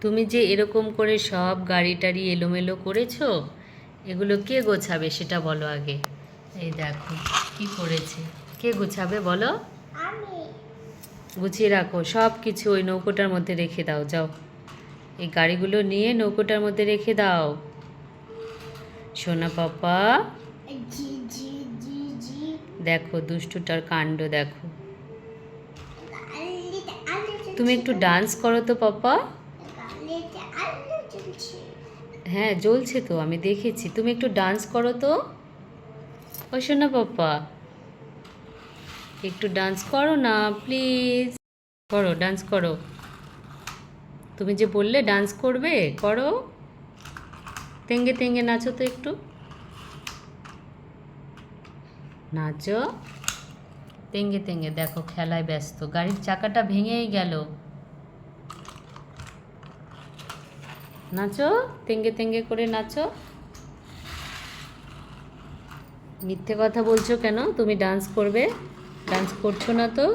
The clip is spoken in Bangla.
তুমি যে এরকম করে সব গাড়ি টাড়ি এলোমেলো করেছ এগুলো কে গোছাবে সেটা বলো আগে। এই দেখো কি করেছে? কে গোছাবে বলো? গুছিয়ে রাখো সব কিছু ওই নৌকোটার মধ্যে রেখে দাও যাও। এই গাড়িগুলো নিয়ে নৌকোটার মধ্যে রেখে দাও। সোনা পাপা দেখো দুষ্টুটার কাণ্ড দেখো। তুমি একটু ডান্স করো তো, পাপা। হ্যাঁ জ্বলছে তো, আমি দেখেছি। তুমি একটু ডান্স করো তো। ও, শোনা পাপ্পা একটু ডান্স করো না প্লিজ করো ডান্স করো। তুমি যে বললে ডান্স করবে, করো। তেঙ্গে তেঙ্গে নাচো তো একটু। নাচো। তেঙ্গে তেঙ্গে দেখো খেলায় ব্যস্ত। গাড়ির চাকাটা ভেঙেই গেল। নাচো তেঙ্গে তেঙ্গে করে নাচো। মিথ্যে কথা বলছো কেন? তুমি ডান্স করবে। ডান্স করছ না তো?